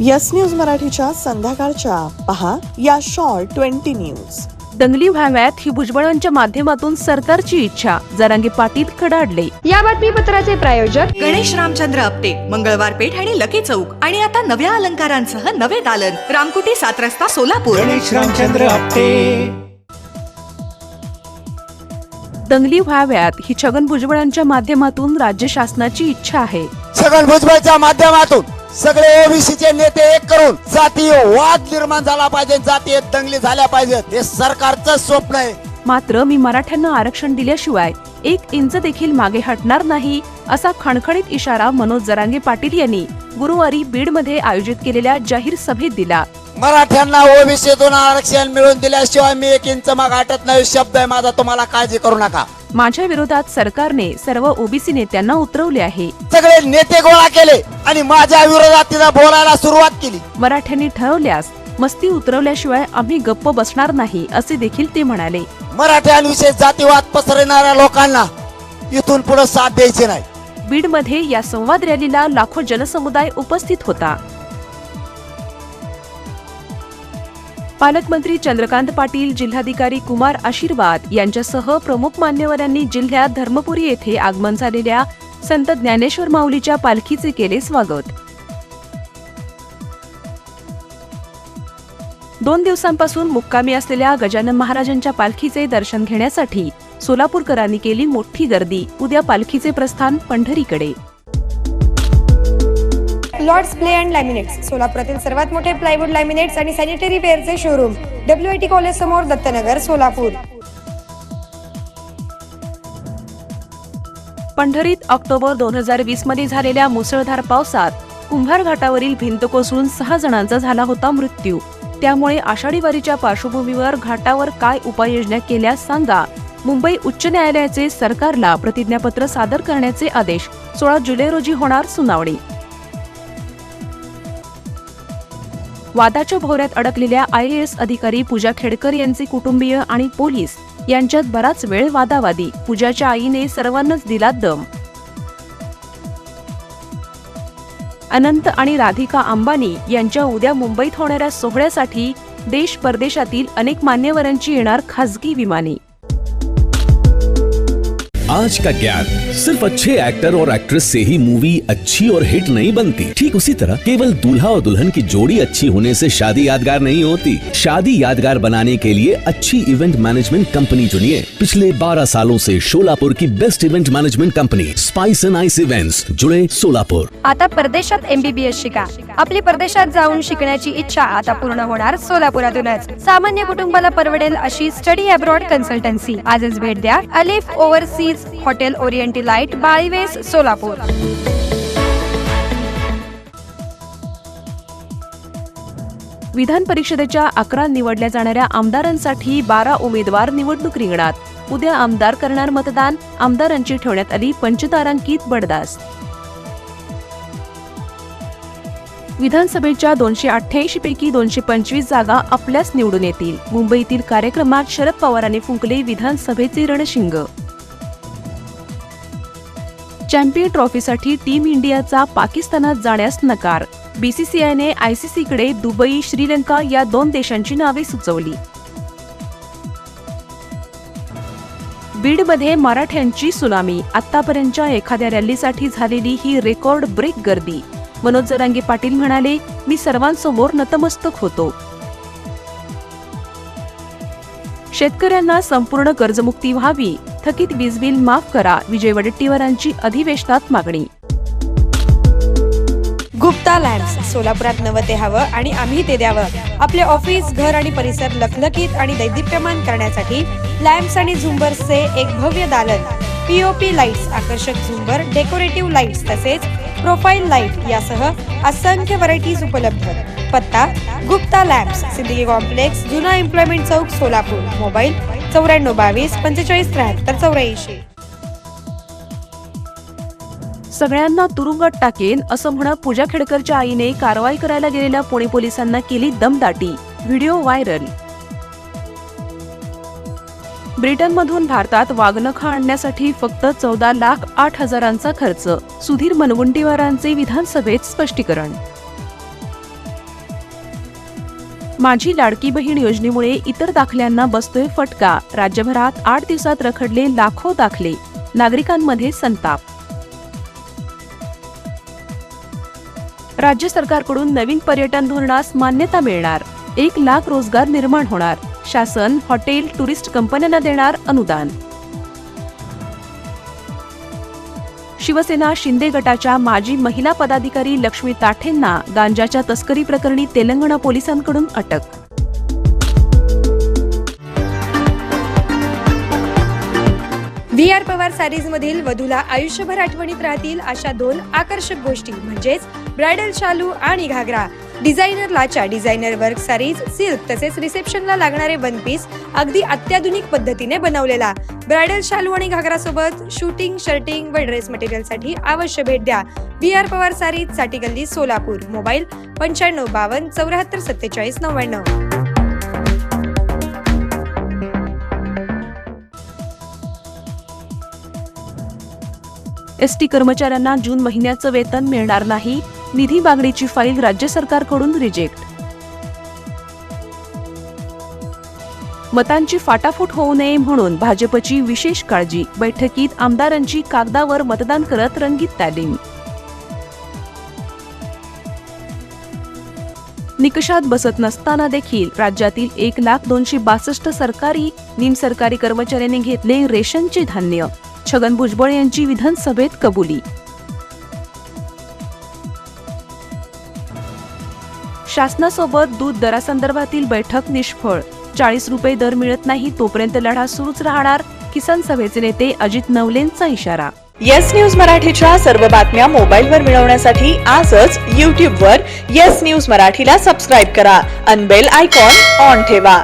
Yes news मराठीच्या संध्याकाळच्या. पहा या शॉर्ट ट्वेंटी न्यूज. दंगली व्हाव्यात ही भुजबळांच्या माध्यमातून सरकारची इच्छा जरांगे पाटील कडाडले या बातमीपत्राचे प्रायोजक गणेश रामचंद्र आपटे मंगळवार पेठ आणि लकी चौक आणि आता नव्या अलंकारांसह नवे दालन रामकुटी सात रस्ता सोलापूर. गणेश रामचंद्र आपटे. दंगली व्हाव्यात ही छगन भुजबळांच्या माध्यमातून राज्य शासनाची इच्छा आहे. छगन भुजबळच्या माध्यमातून सगळे ओबीसीचे नेते एक करून जातीय वाद निर्माण झाला पाहिजे जातीय दंगली झाल्या पाहिजेत. हे सरकारचं स्वप्न आहे. मात्र मी मराठ्यांना आरक्षण दिल्याशिवाय एक इंच देखील मागे हटणार नाही असा खणखणीत इशारा मनोज जरांगे पाटील यांनी गुरुवारी बीडमध्ये आयोजित केलेल्या जाहीर सभेत दिला. मराठ्यांना ओबीसीतून आरक्षण मिळवून दिल्याशिवाय मी एक इंच मग हटत नाही. शब्द आहे माझा. तुम्हाला काळजी करू नका. माझ्या विरोधात सरकारने सर्व ओबीसी नेत्यांना उतरवले आहे. सगळे नेते गोळा केले आणि माझ्या विरोधात तिला बोलायला सुरुवात केली. मराठ्यांनी ठरवल्यास मस्ती उतरवल्याशिवाय आम्ही गप्प बसणार नाही असे देखील ते म्हणाले. मराठ्यांविषयी जातीवाद पसरणाऱ्या लोकांना इथून पुढे साथ द्यायचे नाही. बीडमध्ये या संवाद रॅलीला लाखो जनसमुदाय उपस्थित होता. पालकमंत्री चंद्रकांत पाटील जिल्हाधिकारी कुमार आशीर्वाद यांच्यासह प्रमुख मान्यवरांनी जिल्ह्यात धर्मपुरी येथे आगमन झालेल्या संत ज्ञानेश्वर माऊलीच्या पालखीचे केले स्वागत. दोन दिवसांपासून मुक्कामी असलेल्या गजानन महाराजांच्या पालखीचे दर्शन घेण्यासाठी सोलापूरकरांनी केली मोठी गर्दी. उद्या पालखीचे प्रस्थान पंढरीकडे. लॉर्ड्स प्ले अँड लॅमिनेट्स सोलापुरातील सर्वात मोठे प्लायवूड लॅमिनेट्स आणि sanitary वेअरचे showroom W I T college समोर दत्तनगर सोलापूर. पंढरीत ऑक्टोबर दोन हजार वीसमध्ये झालेल्या मुसळधार पावसात कुंभार घाटावरील भिंत कोसळून सहा जणांचा झाला होता मृत्यू. त्यामुळे आषाढी वारीच्या पार्श्वभूमीवर घाटावर काय उपाययोजना केल्या सांगा. मुंबई उच्च न्यायालयाचे सरकारला प्रतिज्ञापत्र सादर करण्याचे आदेश सोळा जुलै रोजी होणार सुनावणी. वादाच्या भोवऱ्यात अडकलेल्या आय एस अधिकारी पूजा खेडकर यांचे कुटुंबीय आणि पोलीस यांच्यात बराच वेळ वादावादी. पूजाच्या आईने सर्वांनाच दिला दम. अनंत आणि राधिका अंबानी यांच्या उद्या मुंबईत होणाऱ्या सोहळ्यासाठी देश परदेशातील अनेक मान्यवरांची येणार खासगी विमाने. आज का ज्ञान? सिर्फ अच्छे एक्टर और एक्ट्रेस से ही मूवी अच्छी और हिट नहीं बनती। ठीक उसी तरह केवल दूल्हा और दुल्हन की जोड़ी अच्छी होने से शादी यादगार नहीं होती। शादी यादगार बनाने के लिए अच्छी इवेंट मैनेजमेंट कंपनी चुनिए। पिछले 12 सालों से शोलापुर की best event management company spice and ice events जुड़े सोलापुर आता परदेशात एमबीबीएस शिका। आपली परदेशात जाऊन शिकण्याची इच्छा आता पूर्ण होणार सोलापुरातूनच. सामान्य कुटुंबाला परवडेल अशी स्टडी अब्रॉड कन्सल्टन्सी आजच भेट द्या. अलिफ ओव्हरसीज हॉटेल ओरिएंटी लाइट बाळीवेस सोलापूर. विधान परिषदेच्या अकरा निवडल्या जाणाऱ्या आमदारांसाठी बारा उमेदवार निवडणूक रिंगणात. उद्या आमदार करणार मतदान आमदारांची ठेवण्यात आली पंचतारांकित बडदास. विधानसभेच्या दोनशे अठ्ठ्याऐंशी पैकी दोनशे पंचवीस जागा आपल्याच निवडून येतील. मुंबईतील कार्यक्रमात शरद पवारांनी फुंकले विधानसभेचे रणशिंग. चॅम्पियन ट्रॉफीसाठी टीम इंडियाचा पाकिस्तानात जाण्यास नकार. बीसीसीआयने आयसीसीकडे दुबई श्रीलंका या दोन देशांची नावे सुचवली. बीडमध्ये मराठ्यांची सुनामी. आतापर्यंतच्या एखाद्या रॅलीसाठी झालेली ही रेकॉर्ड ब्रेक गर्दी. मनोज जरांगे पाटील म्हणाले मी सर्वांसमोर नतमस्तक होतो. शेतकऱ्यांना संपूर्ण कर्जमुक्ती व्हावी. थकीत वीज बिल माफ करा विजय वडेट्टीवारांची अधिवेशनात मागणी. गुप्ता लॅम्प्स सोलापुरात नवं ते हवं आणि आम्ही ते द्यावं. आपले ऑफिस घर आणि परिसर लखलखीत आणि दैदिप्यमान करण्यासाठी लॅम्प्स आणि झुंबर्सचे एक भव्य दालन. पीओपी लाईट्स आकर्षक झुंबर डेकोरेटिव्ह लाईट्स तसेच प्रोफाईल लाइट यासह असंख्य व्हरायटीज उपलब्ध. पत्ता गुप्ता लॅम्प्स सिंदगी कॉम्प्लेक्स जुना एम्प्लॉयमेंट चौक सोलापूर. मोबाईल चौऱ्याण्णव बावीस पंचेचाळीस त्र्याहत्तर चौऱ्याऐंशी. सगळ्यांना तुरुंगात टाकेन असं म्हणत पूजा खेडकरच्या आईने कारवाई करायला गेलेल्या पुणे पोलिसांना केली दमदाटी. Video viral. ब्रिटनमधून भारतात वाघनखा आणण्यासाठी फक्त चौदा लाख आठ हजारांचा खर्च सुधीर मनगुंटीवारांचे विधानसभेत स्पष्टीकरण. माझी लाडकी बहीण योजनेमुळे इतर दाखल्यांना बसतोय फटका. राज्यभरात आठ दिवसात रखडले लाखो दाखले. नागरिकांमध्ये संताप. राज्य सरकारकडून नवीन पर्यटन धोरणास मान्यता मिळणार. एक लाख रोजगार निर्माण होणार. शासन हॉटेल टुरिस्ट कंपन्यांना देणार अनुदान. शिवसेना शिंदे गटाच्या माजी महिला पदाधिकारी लक्ष्मी ताठेंना गांजाच्या तस्करी प्रकरणी तेलंगणा पोलिसांकडून अटक. व्ही आर पवार सारीज मधील वधूला आयुष्यभर आठवणीत राहतील अशा दोन आकर्षक गोष्टी म्हणजेच ब्रायडल शालू आणि घागरा. डिझायनर लाचा डिझायनर वर्क सारीज सिल्क तसेच रिसेप्शनला लागणारे वन पीस अगदी अत्याधुनिक पद्धतीने बनवलेला. ब्रायडल शालू आणि घागरा सोबत शूटिंग शर्टिंग व ड्रेस मटेरियलसाठी अवश्य भेट द्या. व्ही आर पवार सारीजसाठी गल्ली सोलापूर. मोबाईल पंच्याण्णव बावन्न चौऱ्याहत्तर सत्तेचाळीस नव्याण्णव. एसटी कर्मचाऱ्यांना जून महिन्याचं वेतन मिळणार नाही. निधी मागणीची फाईल राज्य सरकारकडून रिजेक्ट. मतांची फाटाफूट होऊ नये म्हणून भाजपची विशेष काळजी बैठकीत आमदारांची कागदावर मतदान करत रंगीत तालीम निकषात बसत नसताना देखील राज्यातील एक लाख दोनशे बासष्ट सरकारी निमसरकारी कर्मचाऱ्यांनी घेतले रेशनचे धान्य. छगन भुजबळ यांची विधानसभेत कबुली. शासनासोबत दूध दरासंदर्भातील बैठक निष्फळ. चाळीस रुपये दर मिळत नाही तोपर्यंत लढा सुरूच राहणार किसान सभेचे नेते अजित नवलेंचा इशारा. येस न्यूज मराठीच्या सर्व बातम्या मोबाईलवर मिळवण्यासाठी आजच यूट्यूबवर येस न्यूज मराठीला सबस्क्राईब करा. अनबेल आयकॉन ऑन ठेवा.